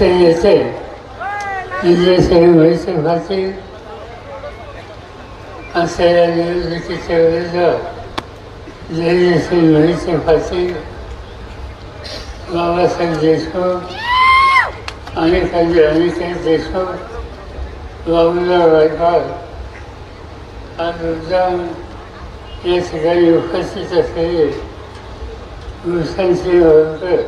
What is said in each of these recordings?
अडचण येते इंग्रजी व्हायचं फारशी असलेल्या निवडणुकीच्या विरुद्ध जयदेशी व्हायचे फारशी बाबासाहेब देशमुख अनेक अनेक देशमुख बाबूराव गायकवाड आणि मुद्दाम या ठिकाणी उपस्थित असलेले भूषणसिंह होळकर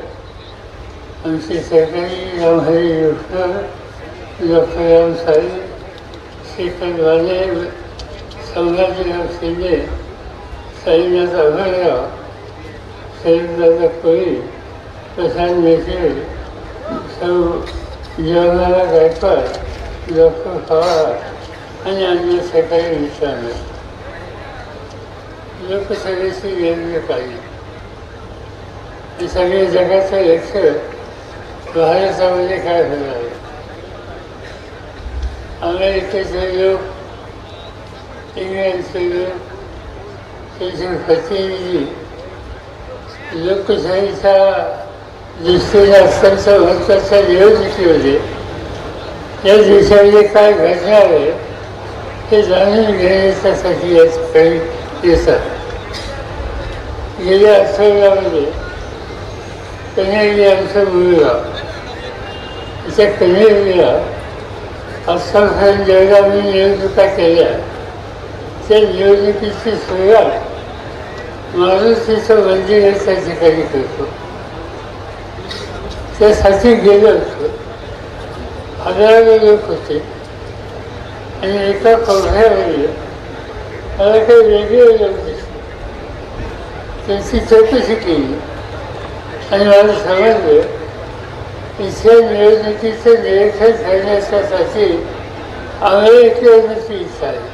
आमची सरकारी रामहरी डॉक्टर डॉक्टर रामसाहेब शेखर वाले संभाजीराव शिंदे साईनाथ अभयराव शहीददादा कोळी प्रशांत मेत्रे सौ जवाहरलाल गायकवाड डॉक्टर पवार आणि अन्य सरकारी मित्रांनो लोकसभेची निवडणूक पाहिजे हे सगळे जगाचं लक्ष भारतामध्ये काय झालं आहे अमेरिकेचे लोक इंग्लंडचे लोक त्याचे प्रतिनिधी लोकशाहीचा दृष्टीने अत्यंत महत्त्वाच्या होते या दिवसामध्ये काय घडणार आहे हे जाणून घेण्याच्यासाठी या ठिकाणी येतात गेल्या आठवड्यामध्ये कन्हेरी आमचं मुलगा त्या कन्हेरीला आजकालपर्यंत जेवढ्या मी निवडणुका केल्या त्या निवडणुकीची सुरुवात मारुतीचं मंदिर आहे त्या म्हणजे ठिकाणी करतो त्यासाठी गेलो होतो. हजारो लोक होते. आणि एका कोठ्यामध्ये मला काही वेगळे लोक दिसले. त्यांची चौकशी केली. आणि मला समजले इथल्या निवडणुकीचं निरीक्षण करण्याच्यासाठी अमेरिकेवरची इच्छा आहे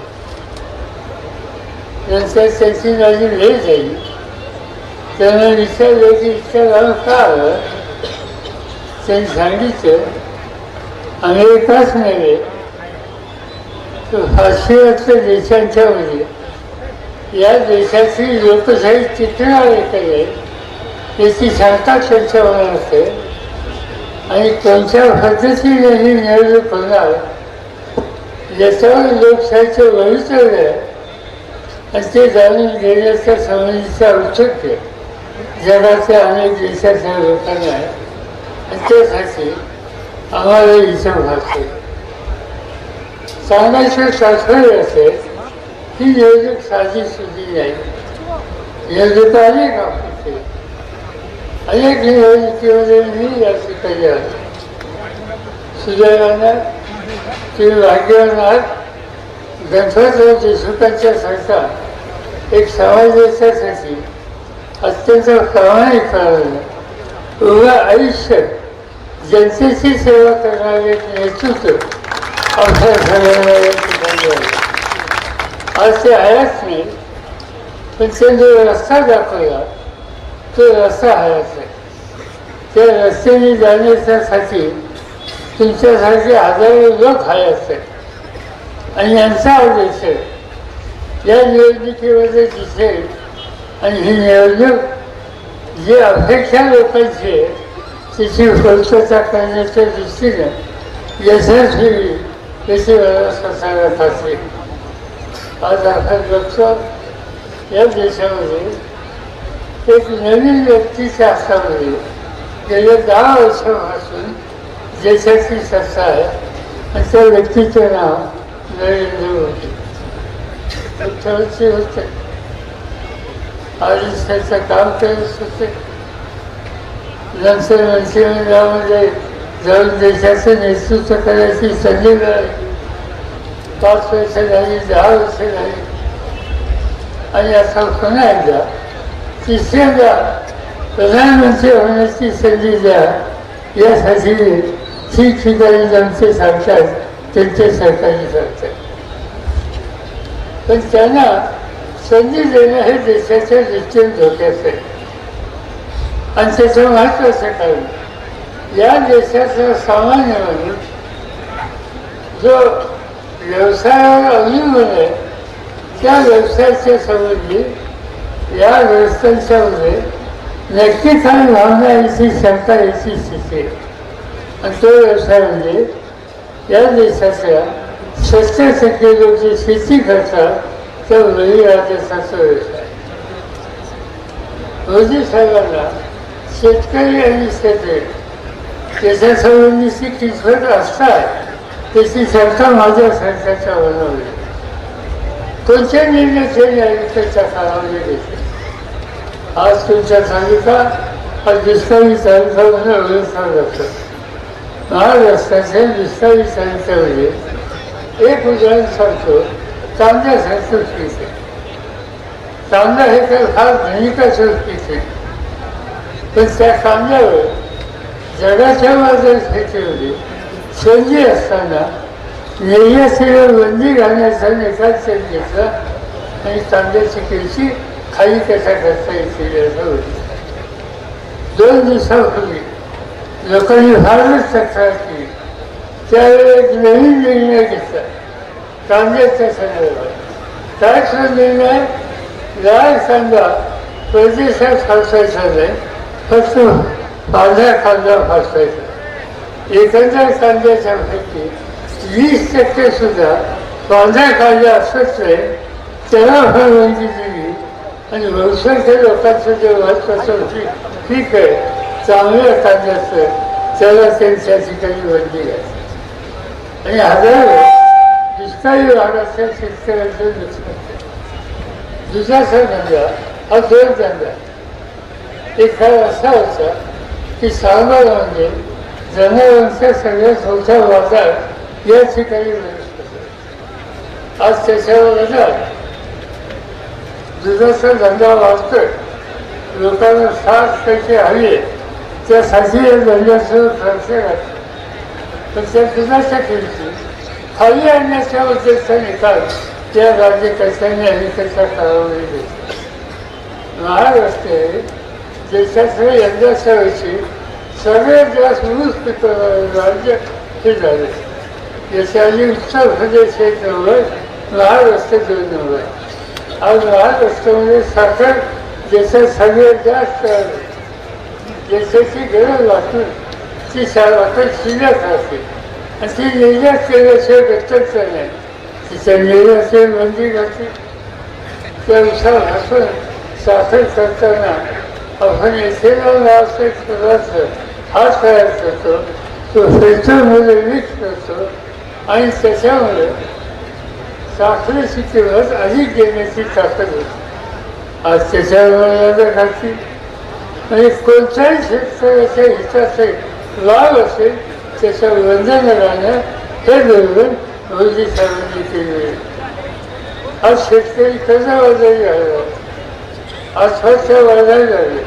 नंतर त्याची माझी भेट झाली त्यांना विचारलं की इच्छा लांब का आलं त्यांनी सांगितलं अमेरिकाच नव्हे तर पाश्चिमात्य देशांच्या या देशाची लोकशाही चित्र आहे. याची क्षमता त्यांच्या मनात असते. आणि कोणत्या पद्धतीने ही निवडणूक होणार याच्यावर लोकशाहीचं भवितव्य आहे आणि ते जाणून घेण्याच्या संबंधीचा औचित्य जगाच्या अनेक देशाच्या लोकांना आहे. आणि त्यासाठी आम्हाला इच्छा भागते सांगायचं तात्पर्य असेल ही निवडणूक साधी सुधी नाही निवडणूक अनेक आपली अनेक निवडणुकीमध्ये मी या ठिकाणी आलो सुदैवानं तुम्ही भाग्यवान आहात गणपतराव देशमुखांच्या सरकार एक समाजाच्यासाठी अत्यंत प्रामाणिक करायला उभं आयुष्य जनतेची सेवा करणारे नेतृत्व अवसर झालेलं या ठिकाणी आहे. आज ते आहेच नाही पण त्यांनी रस्ता दाखवला तो रस्ता हायच आहे त्या रस्त्याने जाण्याच्यासाठी तुमच्यासाठी हजारो लोक हाय असतात आणि यांचा उद्देश या निवडणुकीमध्ये दिसेल आणि ही निवडणूक जी अपेक्षा लोकांची आहे तिची पूर्तता करण्याच्या दृष्टीनं यशस्वी याची व्यवस्था सांगत असते. आज आपण बघतो या देशामध्ये एक नवीन व्यक्तीच्या हातामध्ये गेल्या दहा वर्षापासून देशाची सत्ता आहे आणि त्या व्यक्तीचं नाव नरेंद्र मोदी. मुख्यमंत्री होते. आणि त्याचं काम करत होते. नंतर मंत्रिमंडळामध्ये जाऊन देशाचं नेतृत्व करायची संधी मिळाली. पाच वर्ष झाली दहा वर्ष झाली. आणि असा पुन्हा एकदा तिसऱ्यांदा प्रधानमंत्री होण्याची संधी द्या यासाठी ठिकठिकाणी ज्यांचे सांगतात त्यांचे सरकारी सांगतात पण त्यांना संधी देणं हे देशाच्या दृष्टीने धोक्याचं आहे. आणि त्याचं महत्वाचं कारण या देशाचा सामान्य माणूस जो व्यवसायावर अवलंबून आहे त्या व्यवसायाच्या संबंधी या व्यवस्थांच्यामध्ये नक्कीच काय भावना याची शंका याची स्थिती आणि तो व्यवसाय म्हणजे या देशाच्या सत्तर टक्के लोक जे शेती करतात तर वेळी म्हणजे राजस्थानचा देशाचा व्यवसाय. मोदी साहेबांना शेतकरी आणि शेतकरी त्याच्या संबंधीची किचवट असतात त्याची क्षमता माझ्या सरकारच्या बनवली तुमचे निर्णय केले आयुष्याच्या काळामध्ये घेतले आज तुमच्या तालुका आज दुष्काळी तालुका म्हणून ओळखला जातो महाराष्ट्राच्या दुष्काळी म्हणजे एक उदाहरण सांगतो कांद्यासारखं पीक आहे कांदा हे तर फार धनिकाचं पीक आहे पण त्या कांद्यावर जगाच्या बाजार शेतीमध्ये सेंद्रिय असताना निर्यातीवर बंदी घालण्याचा निकाल त्यांनी आणि कांद्याची किमती खाली कशा करता येतील असं होती दोन दिवसापूर्वी लोकांनी फारच तक्रार केली त्यावेळी एक नवीन निर्णय घेतला कांद्याच्या संदर्भात काय तो निर्णय लाल कांदा परदेशात फासायचा नाही फक्त पांढरा कांदा फासायचा एकंदर कांद्याच्या पैकी वीस टक्के सुद्धा पांढरा कांदा असत नाही. त्याला परवानगी दिली. आणि बहुसंख्य लोकांचं जे महत्वाचं ठीक आहे. चांगल्या कांद्याचं त्याला त्यांच्या ठिकाणी बंदी आहे आणि हजारो दुष्काळी भागातल्या शेतकऱ्यांचं नुकसान. केलं. दुधाचा धंदा हा दोन धंदा एक काळ असा होता की सालबाग म्हणजे जनावरांचा सगळ्यात मोठा बाजार या ठिकाणी आज त्याच्यावर दुधाचा धंदा वाढतोय. लोकांना सात पैसे आहे. त्यासाठी या धंद्याचं खर्च पण त्या दुधाच्या किमती हवी आणण्याच्या उद्देशाचा निकाल त्या राज्यकर्त्यांनी अनेकांच्या काळामध्ये घेतला महाराष्ट्र देशाचं यंदाच्या वर्षी सगळे जास्त ऊस पिकवणारं राज्य हे झाले. याच्याआधी उत्तर प्रदेश एक लहान रस्ते दोन नंबर आज लहान रस्त्यामध्ये साखर देशात सगळ्यात जास्त आहे. देशाची गरज वाटून ती साखर शिल्लक असते आणि ती निर्यात केल्याशिवाय गतच नाही तिच्या निर्यातीवर मंदिर घातली त्या आपण साखर करताना आपण इथेनॉल नावाचा एक पदार्थ हा तयार करतो. तो पेट्रोलमध्ये मिक्स करतो. आणि त्याच्यामुळे साखरेची किंमत अधिक देण्याची ताकद होती. आज त्याच्यामुळे घातली म्हणजे कोणत्याही शेतकऱ्याच्या हिताचे लाभ असेल त्याच्या वंदनानं हे धोरण मोदी साहेबांनी केले आज शेतकरी कर्जबाजारी झाला आत्महत्या झाले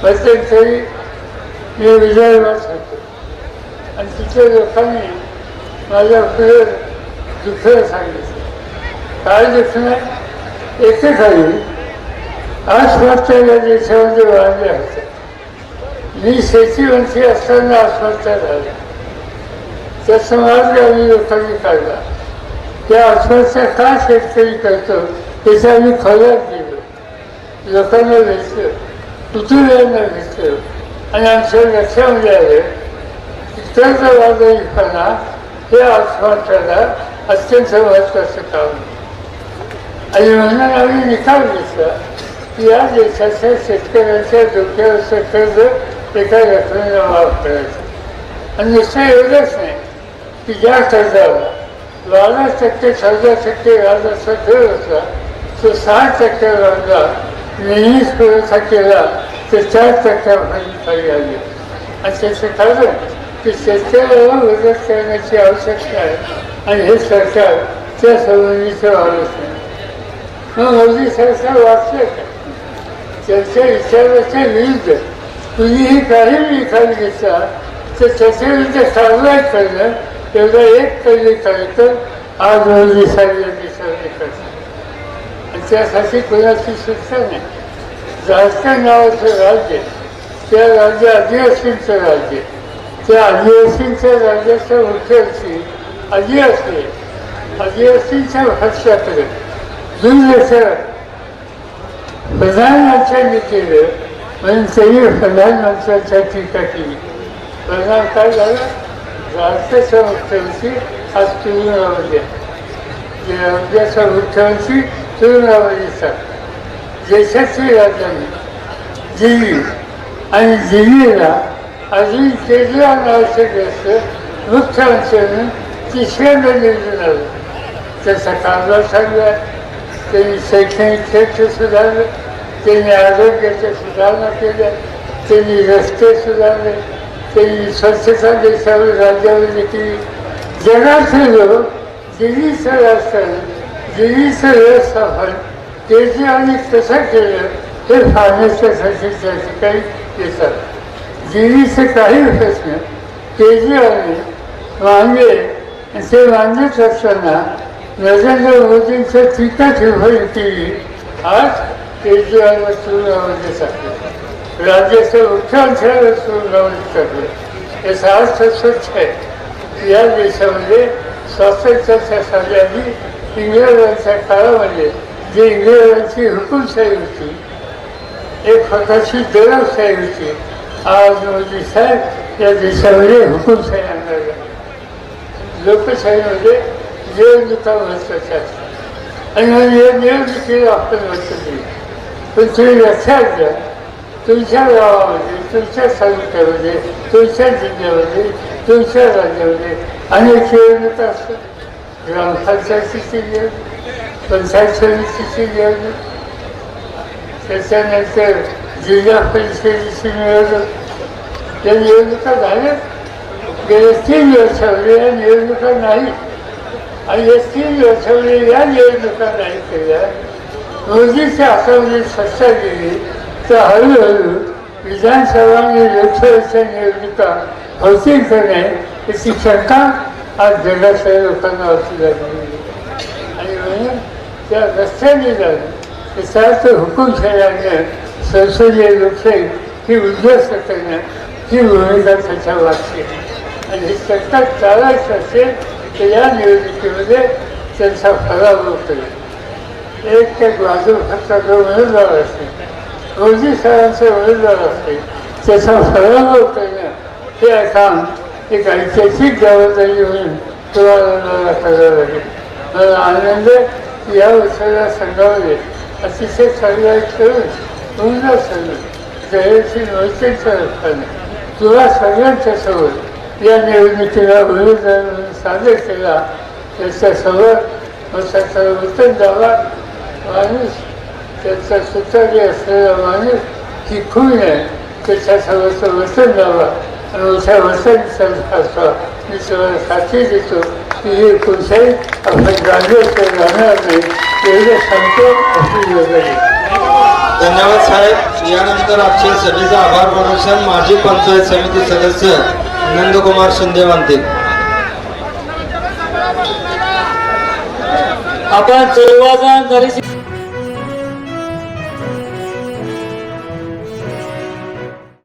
प्रत्येक तरी मी विदर्भात सांगतो. आणि तिथे लोकांनी माझ्या पुढे दुसरं सांगितलं. काय दुखणं एकेकाळी आत्महत्या या देशामध्ये वाढले होते. मी शेतीवंशी असताना आत्महत्या झाल्या. त्या मार्ग आम्ही लोकांनी काढला. त्या आत्महत्या का शेतकरी करतो त्याचा आम्ही खोलात गेलो लोकांना भेटलं कुटुंबियांना भेटलं. आणि आमच्या लक्षामध्ये आलं की कर्जबाजारीपणा हे आत्महत्याला अत्यंत महत्वाचं काम. आणि म्हणून आम्ही निकाल घेतला की या देशाच्या शेतकऱ्यांच्या डोक्यावरचं कर्ज एका रकमेला माफ करायचं. आणि नुसतं एवढंच नाही की ज्या कर्जाला बारा टक्के चौदा टक्के व्याज असा दर होता तो सहा टक्के व्याजला नेहमीच पुरवठा केला तर चार टक्क्यापर्यंत खाली आली. आणि त्याचं कारण? की शेतकऱ्याला मदत करण्याची आवश्यकता आहे. आणि हे सरकार त्या संबंधीचं वागत नाही. मग मोदी सरकार वाचलं का? त्यांच्या विचाराच्या विरुद्ध कुणीही काही निकाल घेतला तर त्याच्या विरुद्ध कारवाई करणं एवढा एक पहिली कार्यक्रम आज मोदी साहेबांनी साजरे करतात आणि त्यासाठी कोणाची सुटका नाही. झारखंड नावाचं राज्य त्या राज्य आदिवासींचं राज्य त्या आदिवासींच्या राज्याच्या मुख्यमंत्री असते आदिवासींच्या भाषाकडे दुर्लक्ष. प्रधानमंत्र्यांनी केलं म्हणून त्यांनी प्रधानमंत्र्यांच्या टीका केली प्रधान काय झालं? राज्याच्या मुख्यमंत्री आज तुरुंगामध्ये जे राज्याच्या मुख्यमंत्री तुरुंगामध्ये दिसतात देशाची राजधानी दिल्ली. आणि दिल्लीला अजून केजरीवाल नावाचे ग्रस्त मुख्यमंत्र्यांनी तिसऱ्यांदा निवडून आलं त्याचा कारभार चांगला त्यांनी शैक्षणिक क्षेत्र सुधारलं त्यांनी आरोग्याच्या सुधारणा केल्या त्यांनी रस्ते सुधारले त्यांनी स्वच्छता देशावर राज्यावर केली जगाचे लोक दिल्लीचं राजकारण दिल्लीचं व्यवस्थापन केजरीवालनी कसं केलं हे काही प्रश्न केजरीवालने मांडले आणि ते मांडत असताना नरेंद्र मोदींचं टीका ठेवली केली आज केजरीवालला तुरुंगामध्ये टाकलं राज्याच्या मुख्यमंत्र्याला तुरुंगामध्ये टाकलं याचा अर्थ स्वच्छ आहे या देशामध्ये स्वातंत्र्याच्या साध्याने इंग्रजांच्या काळामध्ये जी इंग्रजांची हुकुमशाही होती एक स्वतःची दरवशाही होती आज हो या देशामध्ये हुकुमशाही आणणार लोकशाहीमध्ये निवडणुका महत्त्वाच्या असतात आणि या निवडणुकीला आपण महत्त्व दिले पण तुम्ही लक्षात घ्या तुमच्या गावामध्ये तुमच्या तालुक्यामध्ये तुमच्या जिल्ह्यामध्ये तुमच्या राज्यामध्ये अनेक निवडणुका असतात ग्रामपंचायतीची निवडणूक पंचायत समितीची निवडणूक त्याच्यानंतर जिल्हा परिषदेची निवडणूक या निवडणुका झाल्या. गेल्या तीन वर्षामध्ये या निवडणुका नाही. आणि या तीन वर्षामध्ये या निवडणुका नाही केल्या. मोदीच्या हातामध्ये सत्ता गेली तर हळूहळू विधानसभा आणि लोकसभेच्या निवडणुका होतील का नाही याची शंका आज जगातल्या लोकांना असू लागली. आणि म्हणून त्या रस्त्याने जाऊन त्याचा अर्थ हुकुमशाही संसदीय लोकशाही ही उद्ध्वस्त करणं ही भूमिका त्याच्या लागते. आणि सत्ता चालायचं असेल तर या निवडणुकीमध्ये त्यांचा पराभव करेल एक एक बाजू फक्त जो उमेदवार असेल मोदी सरांचा उमेदवार असेल त्याचा पराभव करणं हे काम एक ऐतिहासिक जबाबदारी म्हणून तुम्हाला करावं लागेल. मला आनंद या उत्सवाच्या संघामध्ये अतिशय चांगला करून पूर्ण सगळं जयसी मोहितेच्या रूपाने तुला सगळ्यांच्या समोर या निवडणुकीला उमेदवार म्हणून सादर केला त्याच्यासमोर त्याचा उत्तम द्यावा माणूस त्याचा सुतारी असलेला माणूस की खून आहे त्याच्यासमोरचं वचन द्यावा आणि मोठ्या वचनाचा असावा मी तुम्हाला साक्षी देतो की हे कोणत्याही आपण राज्यात राहणार नाही एवढं सांगतो अशी योजना धन्यवाद साहेब. यानंतर आजच्या सभेचा आभार प्रदर्शन. माजी पंचायत समिती सदस्य नंदकुमार शिंदे मानतील आपण चोरवाजा जरी